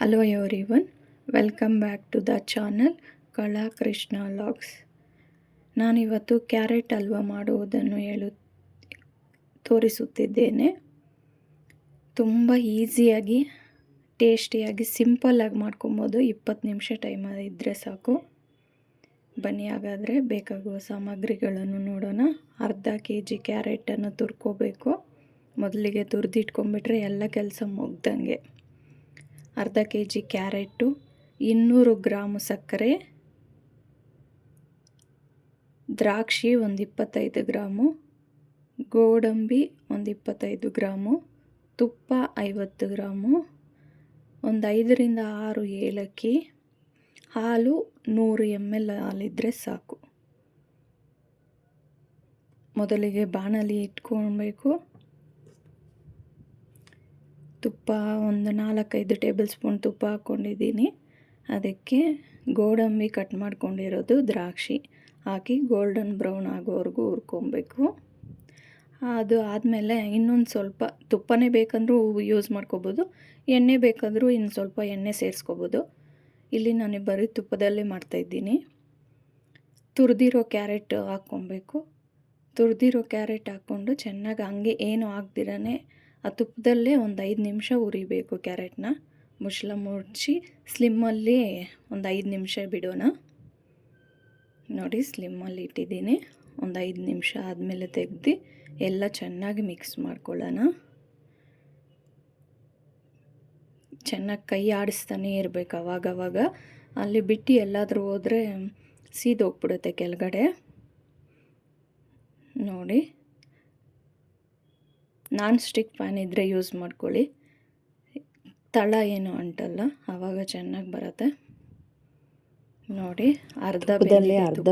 Hello everyone welcome back to the channel Kala Krishna logs ನಾನಿವತ್ತು carrot halwa ಮಾಡುವುದನ್ನು ಹೇಳು, ತೋರಿಸುತ್ತಿದ್ದೇನೆ. ತುಂಬ ಈಸಿಯಾಗಿ ಟೇಸ್ಟಿಯಾಗಿ ಸಿಂಪಲ್ಲಾಗಿ ಮಾಡ್ಕೊಬೋದು. ಇಪ್ಪತ್ತು ನಿಮಿಷ ಟೈಮ್ ಇದ್ದರೆ ಸಾಕು. ಬನ್ನಿ, ಹಾಗಾದರೆ ಬೇಕಾಗುವ ಸಾಮಗ್ರಿಗಳನ್ನು ನೋಡೋಣ. ಅರ್ಧ ಕೆ ಜಿ ಕ್ಯಾರೆಟನ್ನು ತುರ್ಕೋಬೇಕು. ಮೊದಲಿಗೆ ತುರಿದಿಟ್ಕೊಂಡ್ಬಿಟ್ರೆ ಎಲ್ಲ ಕೆಲಸ ಮುಗ್ದಂಗೆ. ಅರ್ಧ ಕೆ ಜಿ ಕ್ಯಾರೆಟು, ಇನ್ನೂರು ಗ್ರಾಮು ಸಕ್ಕರೆ, ದ್ರಾಕ್ಷಿ ಒಂದು ಇಪ್ಪತ್ತೈದು ಗ್ರಾಮು, ಗೋಡಂಬಿ ಒಂದು ಇಪ್ಪತ್ತೈದು ಗ್ರಾಮು, ತುಪ್ಪ ಐವತ್ತು ಗ್ರಾಮು, ಒಂದು ಐದರಿಂದ ಆರು ಏಲಕ್ಕಿ, ಹಾಲು ನೂರು ಎಂ ಎಲ್ ಹಾಲಿದ್ದರೆ ಸಾಕು. ಮೊದಲಿಗೆ ಬಾಣಲಿ ಇಟ್ಕೊಳ್ಬೇಕು. ತುಪ್ಪ, ಒಂದು ನಾಲ್ಕೈದು ಟೇಬಲ್ ಸ್ಪೂನ್ ತುಪ್ಪ ಹಾಕ್ಕೊಂಡಿದ್ದೀನಿ. ಅದಕ್ಕೆ ಗೋಡಂಬಿ ಕಟ್ ಮಾಡ್ಕೊಂಡಿರೋದು ದ್ರಾಕ್ಷಿ. ಹಾಕಿ ಗೋಲ್ಡನ್ ಬ್ರೌನ್ ಆಗೋವರೆಗೂ ಹುರ್ಕೊಬೇಕು. ಅದು ಆದಮೇಲೆ ಇನ್ನೊಂದು ಸ್ವಲ್ಪ ತುಪ್ಪನೇ ಬೇಕಂದರೂ ಯೂಸ್ ಮಾಡ್ಕೋಬೋದು. ಎಣ್ಣೆ ಬೇಕಾದರೂ ಇನ್ನು ಸ್ವಲ್ಪ ಎಣ್ಣೆ ಸೇರಿಸ್ಕೋಬೋದು. ಇಲ್ಲಿ ನಾನು ಬರೀ ತುಪ್ಪದಲ್ಲೇ ಮಾಡ್ತಾಯಿದ್ದೀನಿ. ತುರಿದಿರೋ ಕ್ಯಾರೆಟ್ ಹಾಕ್ಕೊಬೇಕು. ತುರಿದಿರೋ ಕ್ಯಾರೆಟ್ ಹಾಕ್ಕೊಂಡು ಚೆನ್ನಾಗಿ ಹಂಗೆ ಏನು ಆಗ್ದಿರೇ ಆ ತುಪ್ಪದಲ್ಲೇ ಒಂದು ಐದು ನಿಮಿಷ ಉರಿಬೇಕು ಕ್ಯಾರೆಟ್ನ. ಮುಚ್ಚಳ ಮುಚ್ಚಿ ಸ್ಲಿಮ್ಮಲ್ಲಿ ಒಂದು ಐದು ನಿಮಿಷ ಬಿಡೋಣ. ನೋಡಿ ಸ್ಲಿಮ್ಮಲ್ಲಿ ಇಟ್ಟಿದ್ದೀನಿ. ಒಂದು ಐದು ನಿಮಿಷ ಆದಮೇಲೆ ತೆಗ್ದು ಎಲ್ಲ ಚೆನ್ನಾಗಿ ಮಿಕ್ಸ್ ಮಾಡ್ಕೊಳ್ಳೋಣ. ಚೆನ್ನಾಗಿ ಕೈ ಆಡಿಸ್ತಾನೆ ಇರಬೇಕು ಅವಾಗವಾಗ. ಅಲ್ಲಿ ಬಿಟ್ಟು ಎಲ್ಲಾದರೂ ಹೋದರೆ ಸೀದೋಗ್ಬಿಡುತ್ತೆ ಕೆಳಗಡೆ. ನೋಡಿ. ನಾನ್ ಸ್ಟಿಕ್ ಪ್ಯಾನ್ ಇದ್ದರೆ ಯೂಸ್ ಮಾಡ್ಕೊಳ್ಳಿ. ತಳ ಏನು ಅಂಟಲ್ಲ ಆವಾಗ ಚೆನ್ನಾಗಿ ಬರುತ್ತೆ. ನೋಡಿ ಅರ್ಧ ಅರ್ಧ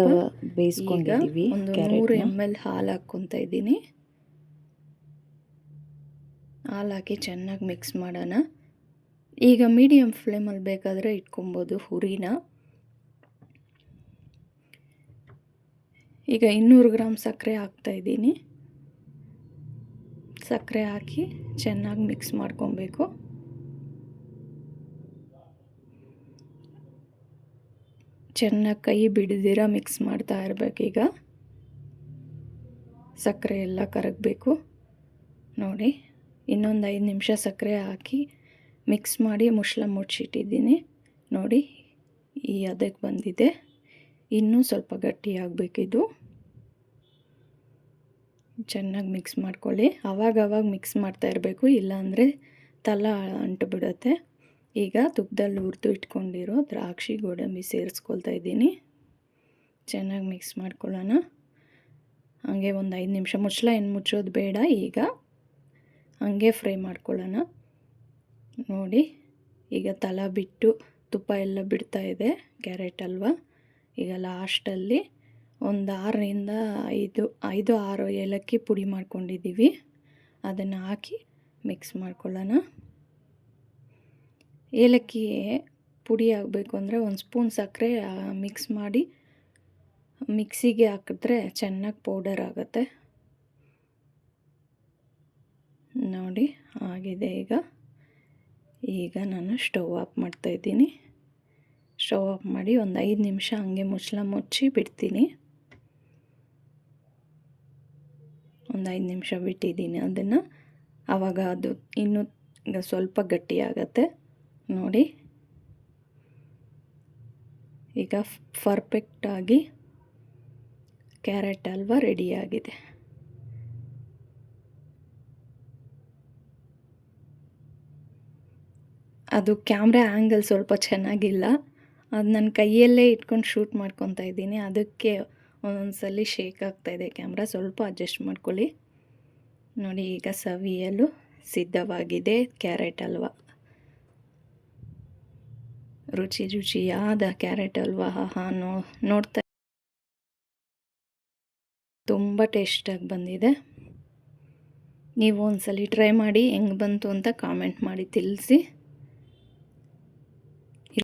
ಬೇಯಿಸ್ಕೊಂಡಿದ್ದೀವಿ ಒಂದು ನೂರು ಎಂ ಎಲ್ ಹಾಲು ಹಾಕ್ಕೊಂತ ಇದ್ದೀನಿ. ಹಾಲು ಹಾಕಿ ಚೆನ್ನಾಗಿ ಮಿಕ್ಸ್ ಮಾಡೋಣ. ಈಗ ಮೀಡಿಯಮ್ ಫ್ಲೇಮಲ್ಲಿ ಬೇಕಾದರೆ ಇಟ್ಕೊಬೋದು ಹುರಿನ. ಈಗ ಇನ್ನೂರು ಗ್ರಾಮ್ ಸಕ್ಕರೆ ಹಾಕ್ತಾಯಿದ್ದೀನಿ ಸಕ್ಕರೆ ಹಾಕಿ ಚೆನ್ನಾಗಿ ಮಿಕ್ಸ್ ಮಾಡ್ಕೊಬೇಕು. ಚೆನ್ನಾಗಿ ಕೈ ಬಿಡದಿರ ಮಿಕ್ಸ್ ಮಾಡ್ತಾ ಇರಬೇಕೀಗ ಸಕ್ಕರೆ ಎಲ್ಲ ಕರಗಬೇಕು. ನೋಡಿ, ಇನ್ನೊಂದು ಐದು ನಿಮಿಷ ಸಕ್ಕರೆ ಹಾಕಿ ಮಿಕ್ಸ್ ಮಾಡಿ ಮುಚ್ಚಳ ಮುಚ್ಚಿಟ್ಟಿದ್ದೀನಿ ನೋಡಿ, ಈ ಅದಕ್ಕೆ ಬಂದಿದೆ. ಇನ್ನೂ ಸ್ವಲ್ಪ ಗಟ್ಟಿಯಾಗಬೇಕಿದು ಚೆನ್ನಾಗಿ ಮಿಕ್ಸ್ ಮಾಡ್ಕೊಳ್ಳಿ. ಅವಾಗ ಅವಾಗ ಮಿಕ್ಸ್ ಮಾಡ್ತಾ ಇರಬೇಕು. ಇಲ್ಲಾಂದರೆ ತಲ ಅಂಟು ಬಿಡುತ್ತೆ. ಈಗ ತುಪ್ಪದಲ್ಲಿ ಹುರಿದು ಇಟ್ಕೊಂಡಿರೋ ದ್ರಾಕ್ಷಿ ಗೋಡಂಬಿ ಸೇರಿಸ್ಕೊಳ್ತಾ ಇದ್ದೀನಿ. ಚೆನ್ನಾಗಿ ಮಿಕ್ಸ್ ಮಾಡ್ಕೊಳ್ಳೋಣ. ಹಾಗೆ ಒಂದು ಐದು ನಿಮಿಷ ಮುಚ್ಚಲ? ಏನು ಮುಚ್ಚೋದು ಬೇಡ. ಈಗ ಹಾಗೆ ಫ್ರೈ ಮಾಡ್ಕೊಳ್ಳೋಣ. ನೋಡಿ, ಈಗ ತಲ ಬಿಟ್ಟು ತುಪ್ಪ ಎಲ್ಲ ಬಿಡ್ತಾ ಇದೆ. ಕ್ಯಾರೆಟ್ ಅಲ್ವಾ? ಈಗ ಲಾಸ್ಟಲ್ಲಿ ಒಂದು ಆರರಿಂದ ಐದು ಐದು, ಆರು ಏಲಕ್ಕಿ ಪುಡಿ ಮಾಡ್ಕೊಂಡಿದ್ದೀವಿ. ಅದನ್ನು ಹಾಕಿ ಮಿಕ್ಸ್ ಮಾಡ್ಕೊಳ್ಳೋಣ. ಏಲಕ್ಕಿ ಪುಡಿ ಆಗಬೇಕು ಅಂದರೆ ಒಂದು ಸ್ಪೂನ್ ಸಕ್ಕರೆ ಮಿಕ್ಸ್ ಮಾಡಿ ಮಿಕ್ಸಿಗೆ ಹಾಕಿದ್ರೆ ಚೆನ್ನಾಗಿ ಪೌಡರ್ ಆಗುತ್ತೆ. ನೋಡಿ, ಆಗಿದೆ ಈಗ. ಈಗ ನಾನು ಸ್ಟವ್ ಆಫ್ ಮಾಡ್ತಾಯಿದ್ದೀನಿ ಸ್ಟವ್ ಆಫ್ ಮಾಡಿ ಒಂದು ಐದು ನಿಮಿಷ ಹಂಗೆ ಮುಚ್ಚಳ ಮುಚ್ಚಿ ಬಿಡ್ತೀನಿ. ಒಂದು ಐದು ನಿಮಿಷ ಬಿಟ್ಟಿದ್ದೀನಿ ಅದನ್ನು. ಆವಾಗ ಅದು ಇನ್ನೂ ಸ್ವಲ್ಪ ಗಟ್ಟಿಯಾಗತ್ತೆ. ನೋಡಿ. ಈಗ ಪರ್ಫೆಕ್ಟಾಗಿ ಕ್ಯಾರೆಟ್ ಹಲ್ವಾ ರೆಡಿಯಾಗಿದೆ. ಅದು ಕ್ಯಾಮ್ರಾ ಆ್ಯಂಗಲ್ ಸ್ವಲ್ಪ ಚೆನ್ನಾಗಿಲ್ಲ. ಅದು ನನ್ನ ಕೈಯಲ್ಲೇ ಇಟ್ಕೊಂಡು ಶೂಟ್ ಮಾಡ್ಕೊತಾ ಇದ್ದೀನಿ. ಅದಕ್ಕೆ ಒಂದೊಂದು ಸಲ ಶೇಕ್ ಆಗ್ತಾಯಿದೆ ಕ್ಯಾಮ್ರಾ ಸ್ವಲ್ಪ ಅಡ್ಜಸ್ಟ್ ಮಾಡ್ಕೊಳ್ಳಿ. ನೋಡಿ, ಈಗ ಸವಿಯಲು ಸಿದ್ಧವಾಗಿದೆ ಕ್ಯಾರೆಟ್ ಹಲ್ವ ರುಚಿ ರುಚಿಯಾದ ಕ್ಯಾರೆಟ್ ಹಲ್ವ ಹಾ ನೋ, ನೋಡ್ತಾ ತುಂಬ ಟೇಸ್ಟಾಗಿ ಬಂದಿದೆ. ನೀವು ಒಂದ್ಸಲಿ ಟ್ರೈ ಮಾಡಿ, ಹೆಂಗೆ ಬಂತು ಅಂತ ಕಾಮೆಂಟ್ ಮಾಡಿ ತಿಳಿಸಿ.